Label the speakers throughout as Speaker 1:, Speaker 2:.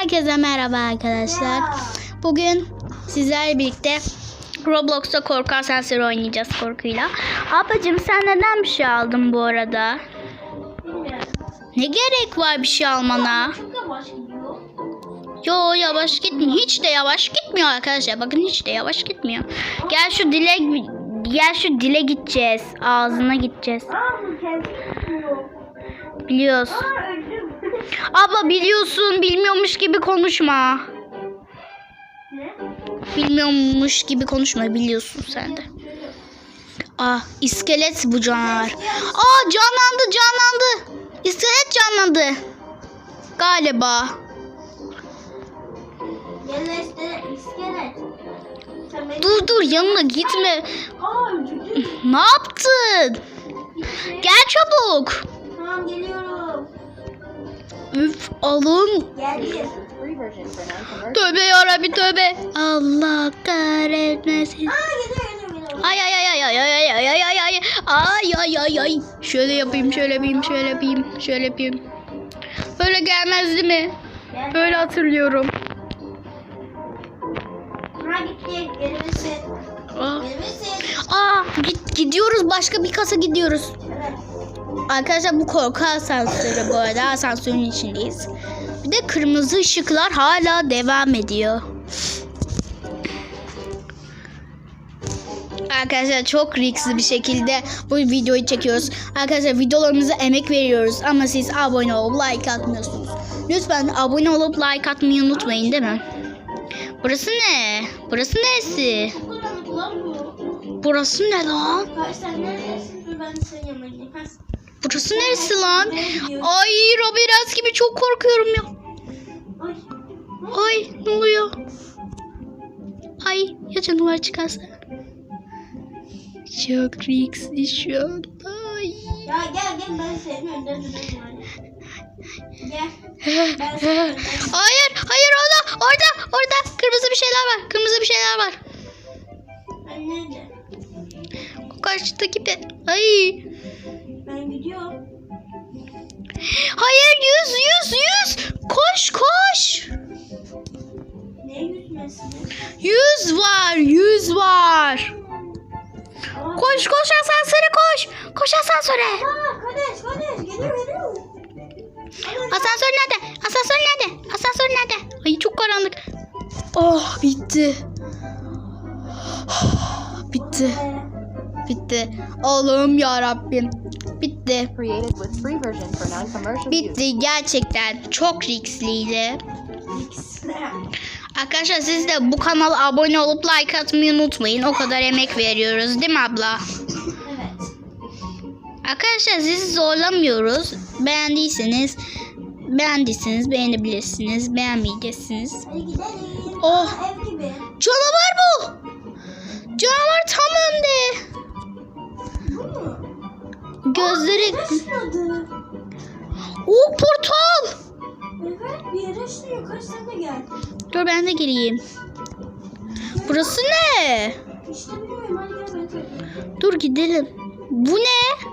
Speaker 1: Herkese merhaba arkadaşlar. Bugün sizlerle birlikte Roblox'ta korku asansörü oynayacağız korkuyla. Ablacığım sen neden bir şey aldın bu arada? Ne gerek var bir şey almana? Yo yavaş gitmiyor. Hiç de yavaş gitmiyor arkadaşlar. Bakın hiç de yavaş gitmiyor. Gel şu dile gel şu dile gideceğiz. Ağzına gideceğiz. Biliyoruz.
Speaker 2: Aa.
Speaker 1: Abla biliyorsun bilmiyormuş gibi konuşma.
Speaker 2: ne?
Speaker 1: Bilmiyormuş gibi konuşma biliyorsun sen de. Ah iskelet bu canavar. Aa canlandı canlandı. İskelet canlandı. Galiba.
Speaker 2: İşte iskelet.
Speaker 1: Dur dur yanına gitme.
Speaker 2: Aa.
Speaker 1: Ne yaptın? Gel çabuk.
Speaker 2: Tamam geliyorum.
Speaker 1: Üf alın. Tövbe yarabbi tövbe. Allah kahretmesin. Ay ay ay ay ay ay ay ay ay ay ay ay ay ay ay şöyle yapayım şöyle yapayım şöyle yapayım şöyle yapayım böyle gelmezdi mi böyle hatırlıyorum aa, aa git, gidiyoruz başka bir kasa gidiyoruz. Arkadaşlar bu korku asansörü bu arada asansörün içindeyiz bir de kırmızı ışıklar hala devam ediyor Arkadaşlar çok riskli bir şekilde bu videoyu çekiyoruz. Arkadaşlar videolarımıza emek veriyoruz ama siz abone olup like atmıyorsunuz. Lütfen abone olup like atmayı unutmayın değil mi? Burası ne? Burası neresi? Burası ne lan?
Speaker 2: Ben de senin yanına gideyim. Ha.
Speaker 1: Burası neresi lan? Ay Robert gibi çok korkuyorum ya.
Speaker 2: Ay.
Speaker 1: Ne oluyor? Ay ya canavar çıkarsa? Çok riskli şu an. Ay.
Speaker 2: Ya gel gel ben senin önden durayım. Gel.
Speaker 1: Hayır, hayır orada, orada, orada kırmızı bir şeyler var. Kırmızı bir şeyler var.
Speaker 2: Nerede?
Speaker 1: O karşıdaki de. Ay. Hayır, yüz, yüz, yüz. Koş, koş.
Speaker 2: Ne yüzmesi?
Speaker 1: Yüz var, yüz var.
Speaker 2: Aa,
Speaker 1: Koş, koş asansöre koş. Koş asansöre.
Speaker 2: Aa kardeş kardeş geliyor geliyor.
Speaker 1: Asansör nerede? Asansör nerede? Asansör nerede? Ay çok karanlık. Oh bitti. Bitti. Bitti. Allah'ım ya Rabbim. Bitti.
Speaker 3: created with free version for non-commercial use.
Speaker 1: Bitti gerçekten çok riskliydi.
Speaker 2: X.
Speaker 1: Arkadaşlar siz de bu kanala abone olup like atmayı unutmayın. O kadar emek veriyoruz değil mi abla?
Speaker 2: evet.
Speaker 1: Arkadaşlar sizi zorlamıyoruz. Beğendiyseniz beğendiyseniz beğenebilirsiniz. Beğenmeyeceksiniz. Oh.
Speaker 2: Aa, ev gibi.
Speaker 1: Canavar bu. Canavar tam önde. Gözleri...
Speaker 2: Yaşladı.
Speaker 1: O portal.
Speaker 2: Evet bir yere yaşlıyor. Kaç sen de gel.
Speaker 1: Dur ben de gireyim. Burası ne?
Speaker 2: İşte bilmiyorum hadi gel ben.
Speaker 1: Dur gidelim. Bu ne?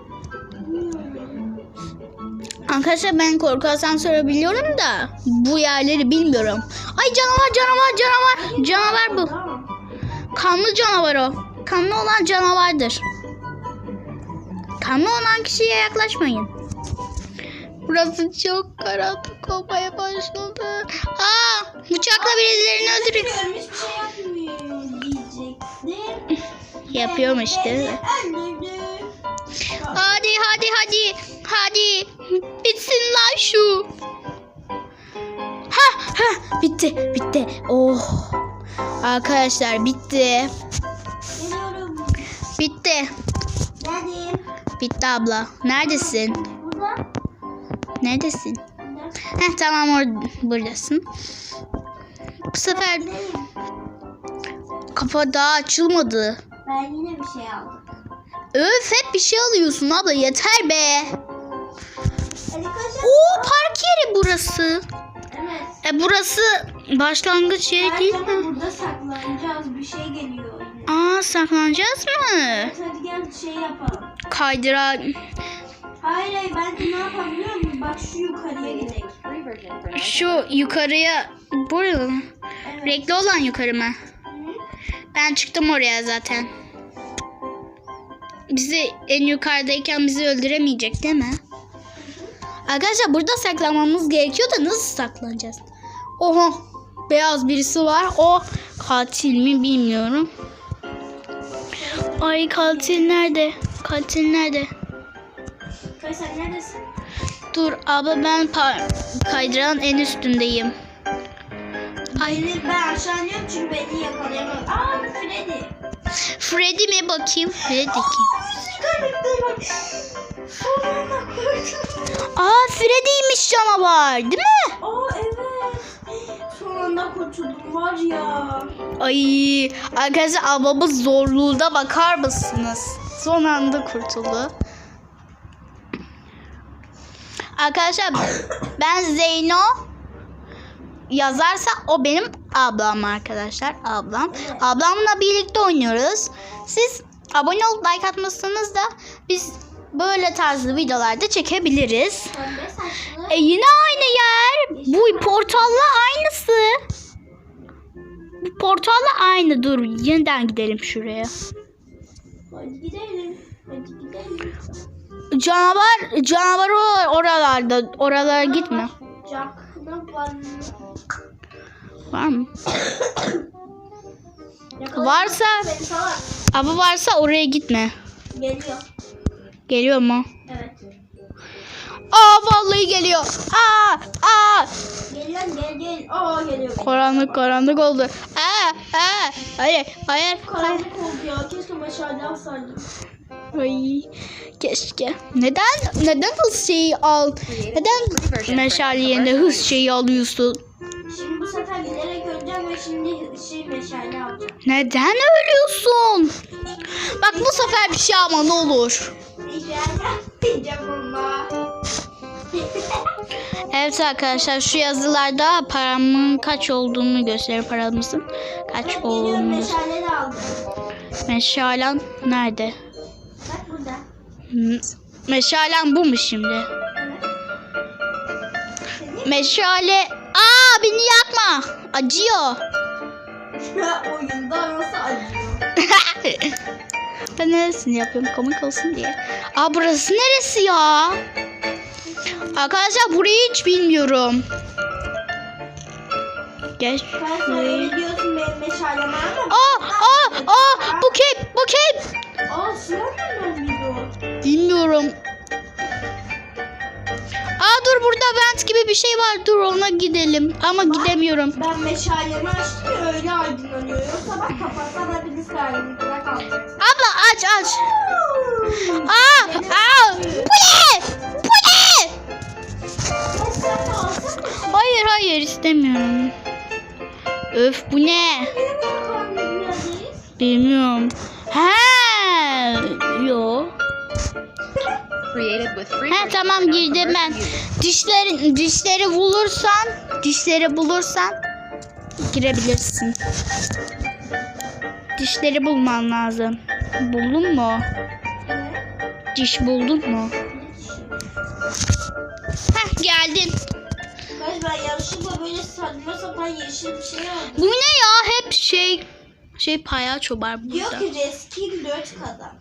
Speaker 1: Arkadaşlar ben korku asansörü biliyorum da bu yerleri bilmiyorum. Ay canavar canavar canavar. Canavar bu. Kanlı canavar o. Kanlı olan canavardır. Kanlı olan kişiye yaklaşmayın. Burası çok karanlık olmaya başladı. Aa, bıçakla birilerini
Speaker 2: bir şey
Speaker 1: mi?
Speaker 2: Öldürdü.
Speaker 1: Hadi hadi hadi. Hadi. Bitsin lan şu. Ha ha bitti bitti. Oh. Arkadaşlar bitti. Bitti.
Speaker 2: Geldim.
Speaker 1: Bitti abla. Neredesin?
Speaker 2: Burada.
Speaker 1: Neredesin?
Speaker 2: Burada.
Speaker 1: Heh tamam or buradasın. Bu sefer kafa daha açılmadı.
Speaker 2: Ben yine bir şey aldım.
Speaker 1: Öf hep bir şey alıyorsun abla yeter be. Oo park yeri burası.
Speaker 2: Evet.
Speaker 1: E burası başlangıç yeri değil mi?
Speaker 2: burada saklanacağız. Bir şey geliyor.
Speaker 1: Aa saklanacağız mı?
Speaker 2: Evet, hadi gel şey yapalım.
Speaker 1: Kaydıra
Speaker 2: Hayır hayır ben ne yapabiliyor muyum? Bak şu yukarıya gidelim.
Speaker 1: Şu yukarıya Burada mı?
Speaker 2: Evet.
Speaker 1: Renkli olan yukarı mı?
Speaker 2: Hı.
Speaker 1: Ben çıktım oraya zaten. Bizi en yukarıdayken bizi öldüremeyecek değil mi? Arkadaşlar burada saklanmamız gerekiyor da nasıl saklanacağız? Oha beyaz birisi var. O katil mi bilmiyorum. Ay katil nerede? Katil nerede?
Speaker 2: Kay sen neredesin?
Speaker 1: Dur abla ben kaydıran en üstündeyim. Ay
Speaker 2: ben aşağı iniyorum çünkü beni yakalayamam. Aa Freddy.
Speaker 1: Freddy mi bakayım? Freddy kim? Aa Freddy'ymiş canavar değil mi?
Speaker 2: Aa evet. Son anda kurtuldum var ya.
Speaker 1: Ay arkadaşlar ablamız zorluğuna bakar mısınız? Son anda kurtuldu. Arkadaşlar ben Zeyno yazarsa o benim ablam arkadaşlar. Ablam. Ablamla birlikte oynuyoruz. Siz abone olup like atmışsınız da biz böyle tarzlı videolarda çekebiliriz. E yine aynı yer. Bu portalla aynısı. Portalla aynı. Dur yeniden gidelim şuraya.
Speaker 2: Hadi gidelim. Hadi gidelim.
Speaker 1: Canavar canavar o oralarda. Oralara gitme.
Speaker 2: Jack'da var.
Speaker 1: Mı? Varsa ama varsa oraya gitme.
Speaker 2: Geliyor.
Speaker 1: Geliyor mu?
Speaker 2: Evet.
Speaker 1: Aa vallahi geliyor. Aa aa
Speaker 2: Gel lan gel gel. Aa geliyor.
Speaker 1: karanlık karanlık oldu. Aa hayır hayır.
Speaker 2: Karanlık oldu ya. Keşke meşale alsaydım.
Speaker 1: Ay keşke. Neden neden hız şeyi al? Neden meşale yerine hız şeyi alıyorsun?
Speaker 2: Şimdi bu sefer giderek öleceğim ve şimdi şey meşale alacağım.
Speaker 1: Neden ölüyorsun? Bak bu sefer bir şey alma ne olur.
Speaker 2: Diyeceğim ama.
Speaker 1: Evet arkadaşlar şu yazılarda paramın kaç olduğunu gösterir paramızın kaç
Speaker 2: Ben
Speaker 1: olduğunu.
Speaker 2: meşale de aldım.
Speaker 1: Meşalen nerede?
Speaker 2: Bak burada.
Speaker 1: Hmm, Meşalen bu mu şimdi?
Speaker 2: Evet.
Speaker 1: Meşale. Aa beni yakma. Acıyor.
Speaker 2: oyunda nasıl acıyor?
Speaker 1: ben neresini yapıyorum komik olsun diye. Aa burası neresi ya? Arkadaşlar burayı hiç bilmiyorum. Geç.
Speaker 2: Ben sana biliyorsun benim meşalemi ama.
Speaker 1: Aa aa aa bu kim bu kim?
Speaker 2: Aa sıra nereden?
Speaker 1: Bilmiyorum. Aa dur burada vent gibi bir şey var. Dur ona gidelim. Ama gidemiyorum.
Speaker 2: Ben meşalemi açtım ya öyle aydınlanıyor. Yoksa bak kapatsa da birisi aydınlıkla kalacak.
Speaker 1: Abla aç aç. Aa aa? Bu ne? Hayır hayır istemiyorum. Öf bu ne? Bilmiyorum. He yo.
Speaker 3: Version
Speaker 1: tamam girdim ben. Dişleri dişleri bulursan, dişleri bulursan girebilirsin. Dişleri bulman lazım. Buldun mu? Diş buldun mu? Heh geldin.
Speaker 2: Ben, ben yanlışlıkla böyle saçma sapan yeşil bir şey aldım.
Speaker 1: Bu ne ya? Hep şey şey palyaço var
Speaker 2: Diyor
Speaker 1: burada.
Speaker 2: ki reskin 4 kadar.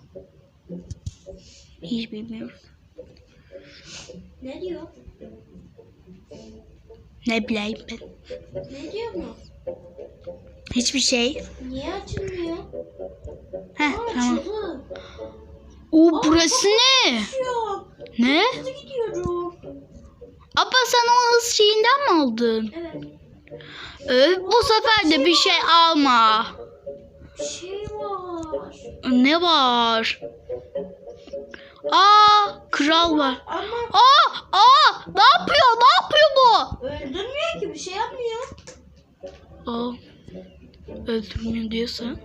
Speaker 1: Hiç bilmiyorum.
Speaker 2: Ne diyor?
Speaker 1: Ne bileyim ben.
Speaker 2: Ne diyor mu?
Speaker 1: Hiçbir şey.
Speaker 2: Niye açılmıyor?
Speaker 1: Heh
Speaker 2: Aa
Speaker 1: tamam.
Speaker 2: açıldı.
Speaker 1: O burası ne? Ne?
Speaker 2: Hızlı gidiyorum.
Speaker 1: Abla sen o hız şeyinden mi aldın?
Speaker 2: Evet.
Speaker 1: Öf, bu sefer de bir şey alma.
Speaker 2: Bir şey var.
Speaker 1: Ne var? Aa, kral var.
Speaker 2: Ama
Speaker 1: Aa, aa, ne yapıyor? Ne yapıyor bu?
Speaker 2: öldürmüyor ki bir şey yapmıyor.
Speaker 1: Aa, öldürmüyor diyorsan.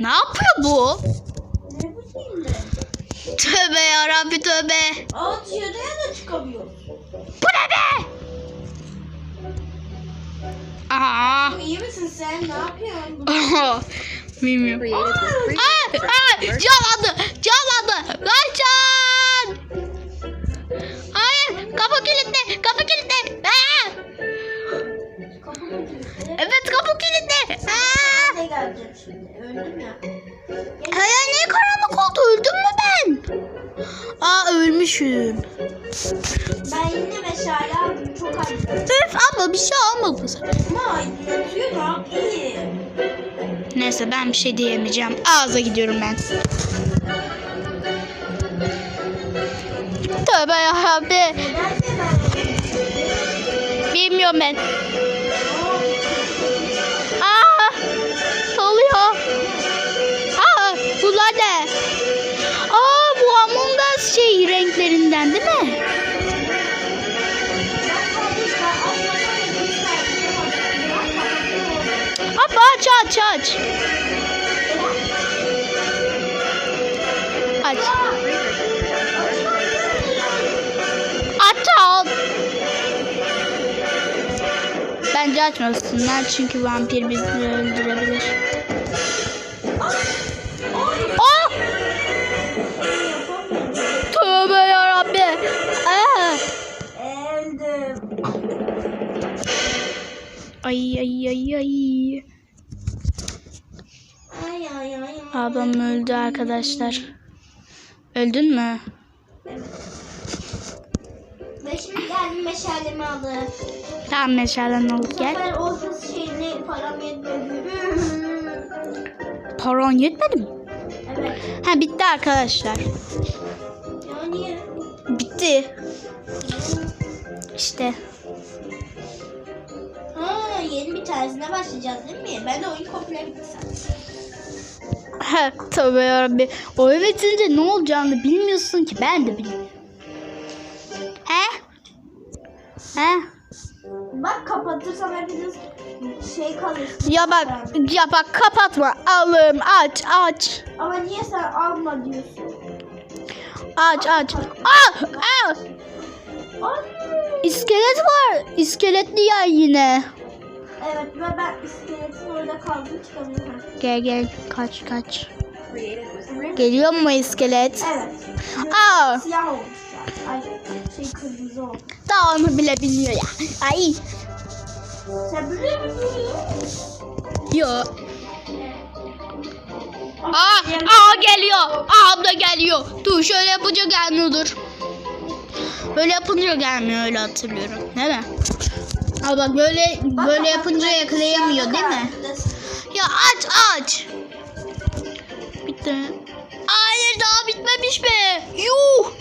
Speaker 1: Ne yapıyor bu?
Speaker 2: Ne ben.
Speaker 1: Tövbe yarabbi tövbe.
Speaker 2: İyi misin sen? Ne yapıyorsun?
Speaker 1: bilmiyorum. Aa, aa, camadı, camadı. Kaçın. Hayır, kapı kilitli, kapı kilitli. Aa. Evet kapı kilitli. Aa!
Speaker 2: Ne şimdi? Öldüm ya.
Speaker 1: Hayır niye karanlık oldu? Öldüm mü ben? Aa ölmüşüm.
Speaker 2: Ben yine meşale aldım. Çok acıdım.
Speaker 1: Öf abla bir şey sefer.
Speaker 2: Ama aydınlatıyor ne yapayım?
Speaker 1: Neyse ben bir şey diyemeyeceğim. Ağza gidiyorum ben. Tövbe.
Speaker 2: Nedense ben
Speaker 1: Bilmiyorum ben. Değil mi? Abi aç aç aç. Aç. Aç al. Bence açmasınlar çünkü vampir bizi öldürebilir. Ablam öldü arkadaşlar. Öldün mü?
Speaker 2: Ben şimdi geldim meşalemi alıp.
Speaker 1: Tamam meşalen alıp
Speaker 2: Bu
Speaker 1: gel.
Speaker 2: sefer o hız şeyine param yetmedi.
Speaker 1: Paran yetmedi mi?
Speaker 2: evet.
Speaker 1: Ha bitti arkadaşlar.
Speaker 2: Ya niye?
Speaker 1: Bitti. İşte.
Speaker 2: Ha yeni bir tanesine başlayacağız değil mi? Ben de oyun komple bitti sanırım.
Speaker 1: Tövbe yarabbi. O eve gidince ne olacağını bilmiyorsun ki. Ben de bilmiyorum. He? He?
Speaker 2: Bak kapatırsam hepiniz şey kalırsın.
Speaker 1: Ya bak, ya bak kapatma. Alım aç aç.
Speaker 2: Ama niye sen alma diyorsun?
Speaker 1: Aç aç. Aa.
Speaker 2: Ay.
Speaker 1: İskelet var. İskeletli ya yine.
Speaker 2: Evet ve ben iskeletin orada kaldım çıkamıyorum.
Speaker 1: Gel gel kaç kaç. Geliyor mu iskelet?
Speaker 2: Evet.
Speaker 1: Aa,
Speaker 2: Siyah olmuş ya. Ay şey kırmızı oldu.
Speaker 1: daha onu bile bilmiyor ya. Ay.
Speaker 2: Sen biliyor musun?
Speaker 1: Yo. Aa, aa geliyor. Aa abla geliyor. Dur şöyle yapınca gelmiyor dur. Böyle yapınca gelmiyor öyle hatırlıyorum. Değil mi? Aa bak böyle böyle yapınca yakalayamıyor değil mi? Ya aç aç. Bitti. Hayır daha bitmemiş mi? Yuh.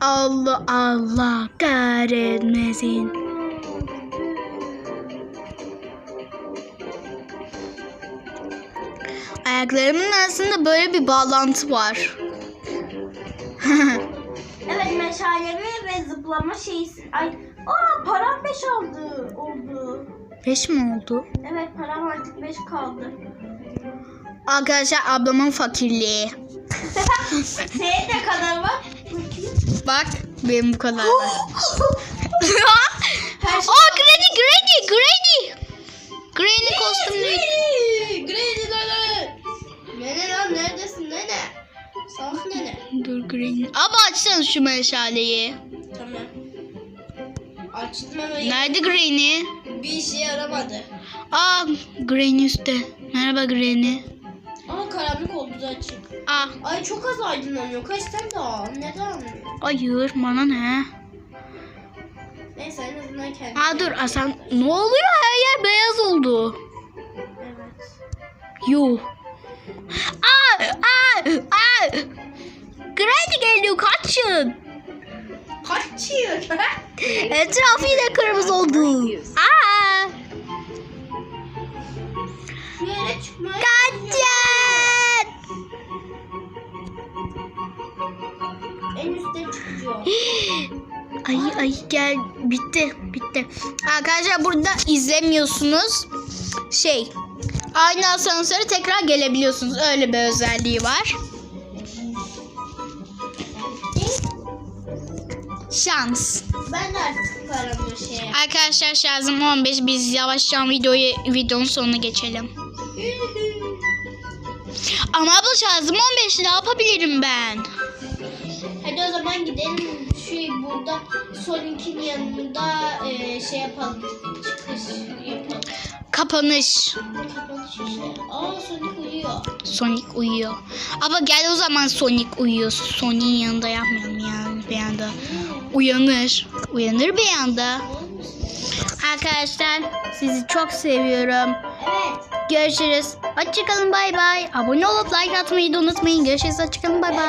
Speaker 1: Allah Allah kahretmesin. Ayaklarımın arasında böyle bir bağlantı var.
Speaker 2: Meşalemi ve zıplama şeyi. Ay aa param 5 aldı oldu.
Speaker 1: Beş mi oldu?
Speaker 2: Evet param artık 5 kaldı.
Speaker 1: Arkadaşlar ablamın fakirliği.
Speaker 2: Senin ne kadar var?
Speaker 1: Bak benim bu kadar var. meşaleyi.
Speaker 2: Tamam. Açtım ama
Speaker 1: Nerede Granny?
Speaker 2: bir işe yaramadı.
Speaker 1: Aa Granny üstte. Merhaba Granny.
Speaker 2: Ama karanlık oldu açık.
Speaker 1: Aa
Speaker 2: Ay çok az aydınlanıyor. Kaç tane daha? Neden?
Speaker 1: hayır bana ne?
Speaker 2: Neyse en azından kendim.
Speaker 1: Aa dur Hasan ne oluyor her yer beyaz oldu.
Speaker 2: Evet.
Speaker 1: Yuh. Aa aa aa. Granny geliyor kaçın.
Speaker 2: Kaçıyor.
Speaker 1: Etrafı yine kırmızı oldu. Aa kaçın.
Speaker 2: en üstte çıkıyor.
Speaker 1: Ay ay gel bitti bitti. Arkadaşlar burada izlemiyorsunuz. Şey aynı asansöre tekrar gelebiliyorsunuz. Öyle bir özelliği var. Şans.
Speaker 2: Ben artık paramı şey
Speaker 1: Arkadaşlar şarjım 15. Biz yavaştan videoyu videonun sonuna geçelim. Ama abla şarjım 15. Ne yapabilirim ben?
Speaker 2: Hadi o zaman gidelim şu bu burada Sonic'in yanında e, şey yapalım. Çıkış yapalım.
Speaker 1: Kapanış.
Speaker 2: Kapanış işte. Aa Sonic uyuyor.
Speaker 1: Sonic uyuyor. Ama gel o zaman Sonic uyuyor. Sonic'in yanında yapmayalım yani bir anda. Uyanır. Uyanır bir anda. Arkadaşlar sizi çok seviyorum.
Speaker 2: Evet.
Speaker 1: Görüşürüz. Hoşçakalın bay bay. Abone olup like atmayı da unutmayın. Görüşürüz. Hoşçakalın bay bay.